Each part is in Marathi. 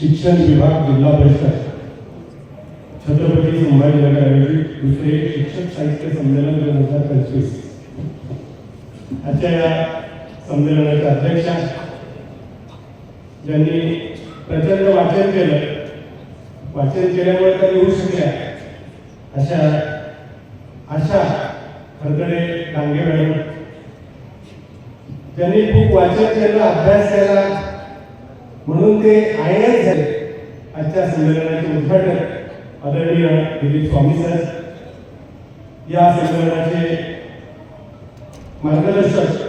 शिक्षण विभाग जिल्हा परिषद. छत्रपती संभाजीनगर आयोजित दुसरे शिक्षक साहित्य संमेलन दोन हजार पंचवीस. आजच्या या संमेलनाच्या अध्यक्षा ज्यांनी प्रचंड वाचन केलं वाचन केल्यामुळे त्या येऊ शकल्या अशा आशा खरकडे डांगे मॅडम त्यांनी खूप वाचन केलं अभ्यास केला म्हणून ते आय एस झाले. आजच्या संमेलनाचे उद्घाटक आदरणीय दिलीप स्वामी सर. या संमेलनाचे मार्गदर्शक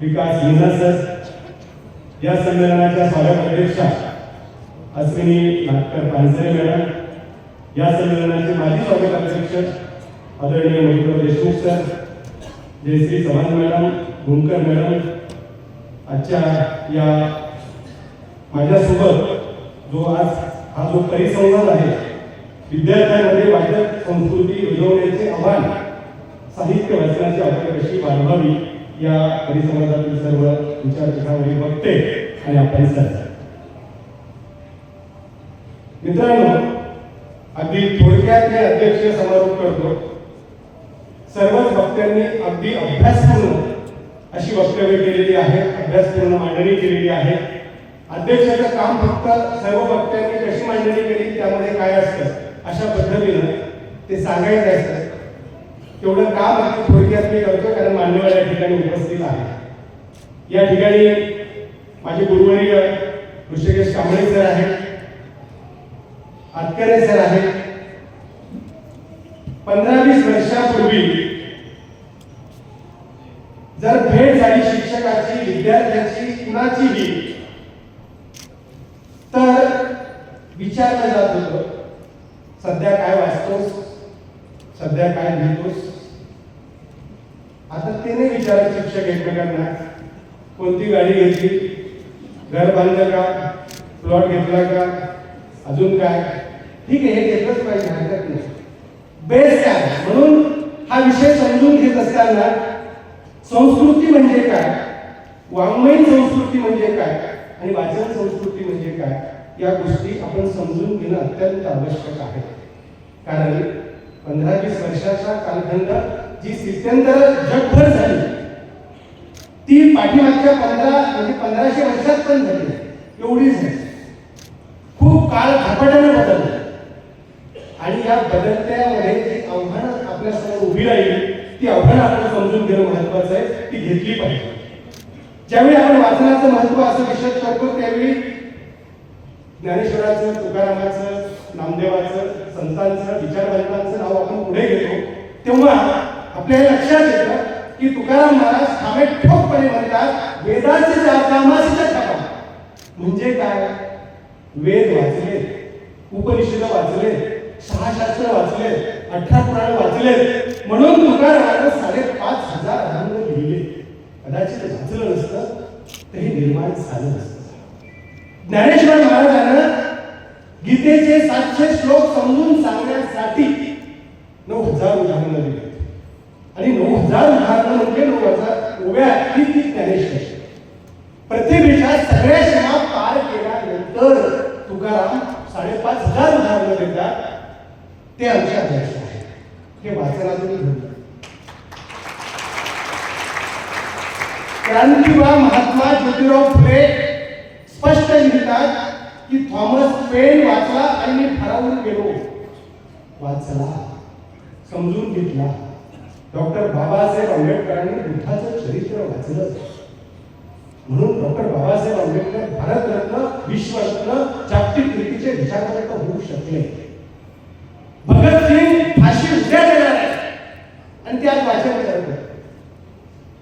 विकास मिना सर. या संमेलनाच्या स्वागत अध्यक्षा अश्विनी नागकर पानसरे मॅडम. या संमेलनाचे माजी स्वागत अध्यक्ष आदरणीय Maitra Deshmukh sir. Jayashree Chavan madam Bhumkar madam. आजच्या या माझ्यासोबत जो आज हा जो परिसंवाद आहे विद्यार्थ्यांमध्ये वाचक संस्कृती रुजवण्याचे आव्हान साहित्य वाचनाची आवड कशी वाढवावी या परिसंवादातील सर्व विचारपीठावरील वक्ते आणि आपण सर. मित्रांनो अगदी थोडक्यात मी अध्यक्ष समारोप करतो. सर्वच वक्त्यांनी अगदी अभ्यासपूर्ण अशी वक्तव्य केलेली आहे अभ्यासपूर्ण मांडणी केलेली आहे. अध्यक्षाचं काम फक्त सर्व वक्त्यांनी कशी मांडणी केली त्यामध्ये काय असतं अशा पद्धतीनं ते सांगायचं असतं. तेवढं काम अगदी थोडक्यात मी करतो कारण मान्यवर या ठिकाणी उपस्थित आहे या ठिकाणी माझे गुरुवर्य ऋषिकेश कांबळे सर आहेत आतकरे सर आहेत. पंधरा वीस वर्षापूर्वी जर भेट झाली शिक्षकाची विद्यार्थ्याची कुणाचीही विचारलं जात होतं. सध्या काय वाचतोस? सध्या काय लिहितोस? आता तिने विचारलं शिक्षक एकमेकांना कोणती गाडी घेतली? घर बांधलं का? प्लॉट घेतला का? अजून काय? ठीक आहे हे घेतलंच पाहिजे हरकत नाही. बेस काय म्हणून हा विषय समजून घेत असताना संस्कृती म्हणजे काय? वाङ्मयीन संस्कृती म्हणजे काय? आणि वाचन संस्कृती म्हणजे काय? या गोष्टी आपण समजून घेणं अत्यंत आवश्यक आहे. कारण पंधरा वीस वर्षाचा कालखंड जी स्थित्यंतर जगभर झाली ती पाठीमागच्या पंधरा म्हणजे पंधराशे वर्षात पण झाली. एवढी झाली. खूप काळ झपाट्याने बदलला. आणि या बदलत्यामध्ये जी आव्हानं आपल्यासमोर उभी राहिली ती आव्हानं आपण समजून घेणं महत्वाचं आहे ती घेतली पाहिजे. ज्यावेळी आपण वाचनाचं महत्त्व असं विषय करतो त्यावेळी ज्ञानेश्वराचं तुकारामाचं नामदेवाचं संतांचं विचारवंतांचं नाव आपण पुढे घेतो. तेव्हा आपल्याला लक्षात येतं की तुकाराम महाराज थांबे ठोकपणे म्हणतात वेदाचे कामाचे ठका म्हणजे काय? वेद वाचले उपनिषद वाचले सहा शास्त्र वाचले अठरा पुराण वाचले म्हणून तुकारामानं साडेपाच हजार अभंग लिहिले. कदाचित वाचलं नसतं तरी निर्माण झालं नसतं. ज्ञानेश्वर महाराजानं गीतेचे सातशे श्लोक समजून सांगण्यासाठी नऊ हजार उदाहरणं दिली आणि नऊ हजार उदाहरणं म्हणजे नऊ हजार उभ्या ती ती ज्ञानेश्वर. प्रतिभेच्या सगळ्या क्षमा पार केल्यानंतर तुकाराम साडेपाच हजार उदाहरणं देतात. ते आमचे अध्यक्ष आहेत. हे वाचनातून घडलं. क्रांतिवा महात्मा ज्योतिराव पेन वाचला आणि मी भारावून गेलो. वाचला समजून घेतला. डॉक्टर बाबासाहेब आंबेडकरांनी बुद्धाचं चरित्र वाचलं. म्हणून डॉक्टर बाबासाहेब आंबेडकर भारतरत्न विश्वरत्न जागतिक कीर्तीचे विचारवंत होऊ शकले. भगतसिंग फाशी उद्या देणार आहे. आणि ते आज वाचन करत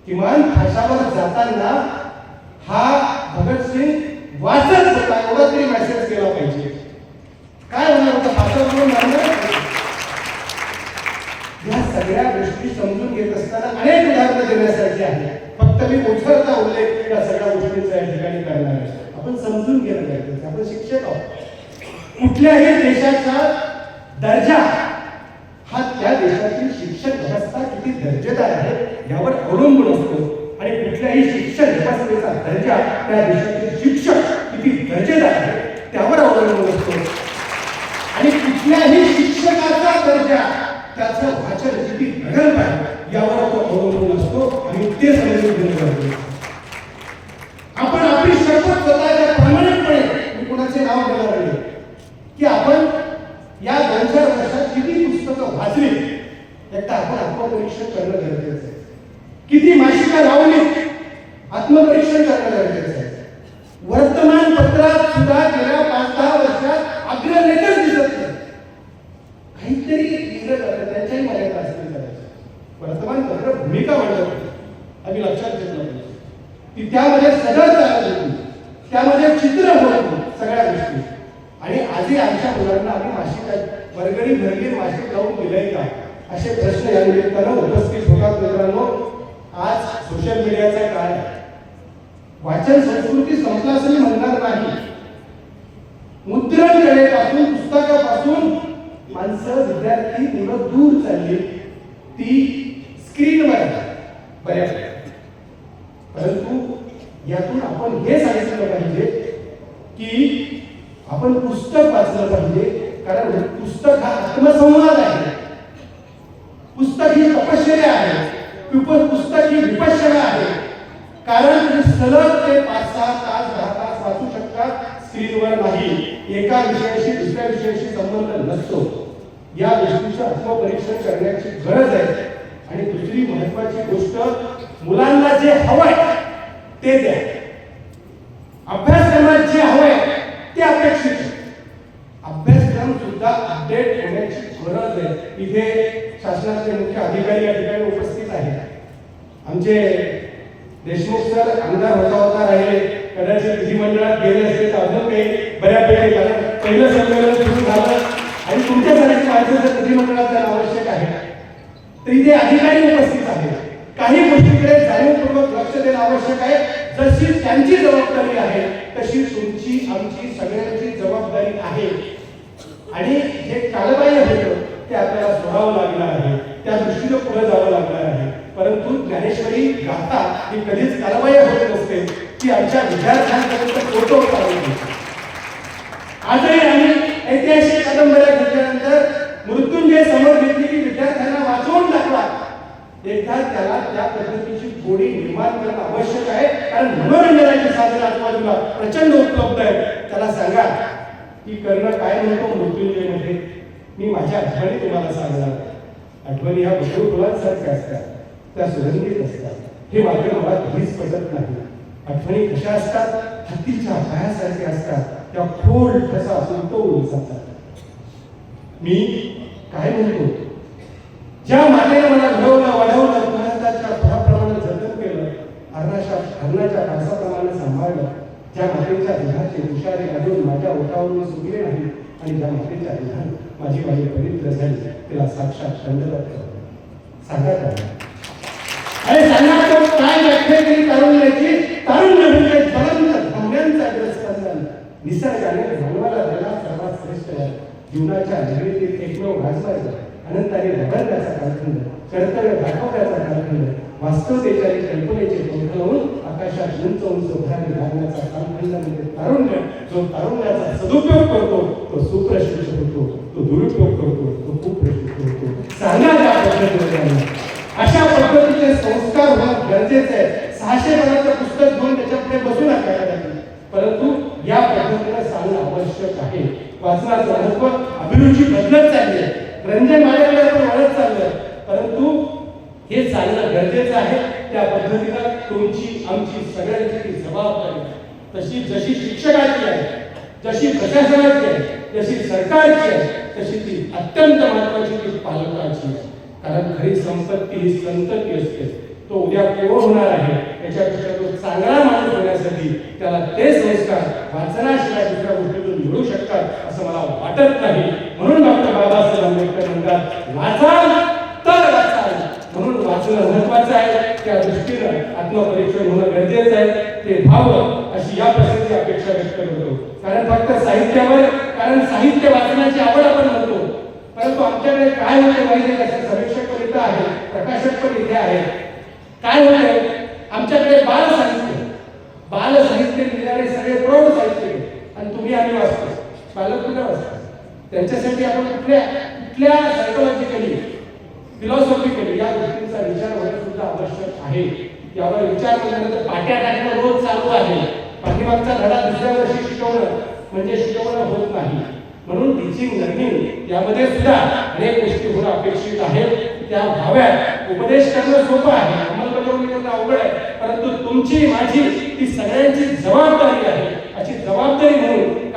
किमान फाशावर जाताना हा भगतसिंग वाचत होता एवढा तरी मेसेज केला पाहिजे काय होणार होतं फाशावर मारणार या सगळ्या गोष्टी समजून घेत असताना अनेक उदाहरणं देण्यासाठी आहे फक्त मी उचलता या सगळ्या गोष्टीचा या ठिकाणी करणार आहे. आपण समजून घेणं गरजेचं आपण शिक्षक आहोत. कुठल्याही देशाचा दर्जा हा त्या देशातील शिक्षण व्यवस्था किती दर्जेदार आहे यावर अवलंबून असतो. आणि कुठल्याही शिक्षण व्यवस्थेचा दर्जा त्या देशातील शिक्षक किती दर्जेदार आहे त्यावर अवलंबून असतो. आणि कुठल्याही शिक्षकाचा दर्जा त्याचं वाचन किती प्रगल्भ आहे यावर तो अवलंबून असतो. आणि ते समजून घेणं गरजेचं आपली शपथ स्वतःच्या प्रामाणिकपणे मी कुणाचे नाव घेणार नाही. की आपण या दोन चार वर्षात किती पुस्तकं वाचली एकदा आपण आत्मपरीक्षण करणं गरजेचं आहे. किती मासिकं लावली आत्मपरीक्षण करणं गरजेचं आहे वर्तमानपत्रात सुद्धा गेल्या पाच दहा वर्षात अग्रलेखच दिसत नाही काहीतरी लिहिलं जातं त्यांच्याही मर्यादा असतील कदाचित वर्तमानपत्र भूमिका मांडत होती. आम्ही लक्षात घेतलं पाहिजे की त्यामध्ये सगळं चालत होती त्यामध्ये चित्र होत होती सगळ्या गोष्टी आणि आजही आमच्या मुलांना आम्ही मासिक वर्गणी भरली मासिक लावून दिलंय का? असे प्रश्न या निमित्तानं उपस्थित होतात मित्रांनो. आज सोशल मीडियाचा काळ आहे. वाचन संस्कृती संपला असं म्हणणार नाही. मुद्रण कलेपासून पुस्तकापासून माणसं विद्यार्थी मुलं दूर चालली. ती स्क्रीनवर आहे. बऱ्यापैकी. परंतु यातून आपण हे सांगितलं पाहिजे आपण पुस्तक वाचलं पाहिजे कारण पुस्तक हा आत्मसंवाद आहे. पुस्तक ही तपश्चर्या आहे. पुस्तक ही विपश्चर्या आहे. कारण सलग ते पाच सहा तास दहा तास वाचू शकता स्क्रीनवर नाही. एका विषयाशी दुसऱ्या विषयाशी संबंध नसतो. या गोष्टीचं आत्मपरीक्षण करण्याची गरज आहे. आणि दुसरी महत्वाची गोष्ट मुलांना जे हवंय ते द्या. अभ्यासक्रमात जे हवंय ते अपेक्षित आहे. अभ्यासक्रम सुद्धा अपडेट होण्याची गरज आहे. इथे शासनाचे मुख्य अधिकारी या ठिकाणी उपस्थित आहेत. आमचे देशमुख सर आमदार होता होता राहिले. कदाचित विधिमंडळात गेले असते तर अजून काही बऱ्यापैकी कारण पहिलं संमेलन सुरू झालं. आणि तुमच्यासारखी माणसं जर विधिमंडळात जाणं आवश्यक आहे. तर इथे अधिकारी उपस्थित आहेत. काही गोष्टीकडे जाणीवपूर्वक लक्ष देणं आवश्यक आहे. जशी त्यांची जबाबदारी आहे तशी तुमची आमची सगळ्यांची जबाबदारी आहे? आणि जे कालबाह्य होतं ते आपल्याला सोडावं लागणार आहे. त्या दृष्टीनं पुढे जावं लागणार आहे. परंतु ज्ञानेश्वरी गाथा ही कधीच कालबाह्य होत नसते. ती आमच्या विद्यार्थ्यांपर्यंत पोहोचवता आजही आम्ही ऐतिहासिक कादंबऱ्या घेतल्यानंतर मृत्युंजय समोर घेतली की विद्यार्थी एकदा त्याला त्या पद्धतीची गोडी निर्माण करणं आवश्यक आहे. कारण मनोरंजनाची साधनं आजूबाजूला प्रचंड उपलब्ध आहे त्याला सांगा की करणं काय म्हणतो मृत्युंजयमध्ये? मी माझ्या आठवणी तुम्हाला सांगणार आठवणी ह्या भरपूर फुलांसारख्या असतात. त्या सुगंधित असतात. हे मात्र मला कधीच पटत नाही. आठवणी कशा असतात? हत्तीच्या पायासारख्या असतात. त्या खोल कसा तो जातात मी काय म्हणतो? ज्या मातेने मला घडवलं वाढवलं भारताच्या फळाप्रमाणे जतन केलं हरणाच्या हरणाच्या कासाप्रमाणे सांभाळलं ज्या मातेच्या देहाचे हुशारे घालून माझ्या ओठावरून सुटले नाही आणि ज्या मातेच्या देहान माझी माझी पवित्र झाली तिला साक्षात चंद्रदत्त ठेवलं सांगा अरे सांगा तो काय व्याख्या केली तारुण्याची? तारुण्य म्हणजे ज्वलंत धान्यांचा ग्रस्तांना निसर्गाने मानवाला दिला सर्वात श्रेष्ठ जीवनाच्या निर्मितीत एकमेव गाजवायचा अनंताने घडवण्याचा कालखंड कर्तव्य दाखवण्याचा कालखंड वास्तवतेच्या आणि कल्पनेचे पंख होऊन आकाशात उंच उंच उभारी घालण्याचा कालखंड म्हणजे तारुण्य जो तारुण्याचा सदुपयोग करतो तो सुप्रशिक्षित होतो तो दुरुपयोग करतो तो कुप्रशिक्षित होतो. सांगा पद्धतीमध्ये पद्धतीने अशा पद्धतीचे संस्कार होणं गरजेचे आहे. सहाशे जणांचं पुस्तक घेऊन त्याच्या पुढे बसू नका परंतु या पद्धतीने सांगणं आवश्यक आहे. वाचनाचं महत्त्व अभिरुची बदलत रंजन माझ्याकडे वाढत चाललंय. परंतु हे चालणं गरजेचं आहे. त्या पद्धतीला तुमची आमची सगळ्यांची जबाबदारी तशी जशी शिक्षकाची आहे जशी प्रशासनाची आहे जशी सरकारची आहे तशी ती अत्यंत महत्वाची ती पालकाची आहे. कारण खरी संपत्ती ही संतती असते. तो उद्या केवळ होणार आहे त्याच्यापेक्षा तो चांगला माणूस होण्यासाठी त्याला ते संस्कार वाचनाशिवाय दुसऱ्या गोष्टीतून मिळू शकतात असं मला वाटत नाही. बाबासाहेब आंबेडकर म्हणतात वाचाल तर वाचाल म्हणून वाचणं महत्वाचं आहे. त्या दृष्टीनं आत्मपरीक्षण होणं गरजेचं आहे. ते व्हावं अशी या प्रसंगी अपेक्षा व्यक्त करतो. कारण फक्त साहित्यावर कारण साहित्य वाचनाची आवड आपण म्हणतो. परंतु आमच्याकडे काय होते माहिती आहे समीक्षक पण इथं आहे प्रकाशक पण इथे आहे काय होते? आमच्याकडे बाल साहित्य बाल साहित्य लिहिणारे सगळे प्रौढ साहित्य आणि तुम्ही आम्ही वाचतो प्रकार असतात त्यांच्यासाठी आपण कुठल्या कुठल्या सायकोलॉजिकली फिलॉसॉफिकली या गोष्टींचा विचार होणं सुद्धा आवश्यक आहे. यावर विचार केल्यानंतर पाट्या टाकणं रोज चालू आहे. पाठीमागचा धडा दुसऱ्या वर्षी शिकवणं म्हणजे शिकवणं होत नाही. म्हणून टीचिंग लर्निंग यामध्ये सुद्धा अनेक गोष्टी होणं अपेक्षित आहेत. त्या व्हाव्यात. उपदेश करणं सोपं आहे. अंमलबजावणी करणं अवघड आहे. परंतु तुमची माझी ती सगळ्यांची जबाबदारी आहे. अशी जबाबदारी म्हणून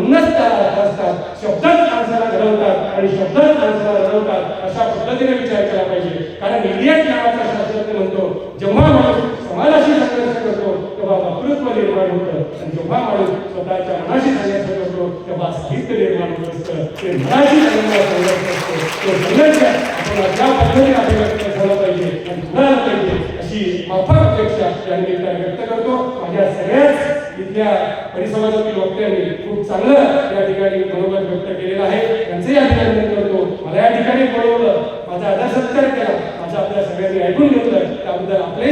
म्हणूनच त्या अर्थ असतात शब्दच माणसाला घडवतात आणि शब्दच माणसाला घडवतात अशा पद्धतीने विचार समाजातील वक्त्यांनी खूप चांगलं या ठिकाणी मनोगत व्यक्त केलेलं आहे. त्यांचंही अभिनंदन करतो. मला या ठिकाणी बोलवलं. माझा आदर सत्कार केला. माझा आपल्या सगळ्यांनी ऐकून घेतलं. त्याबद्दल आपले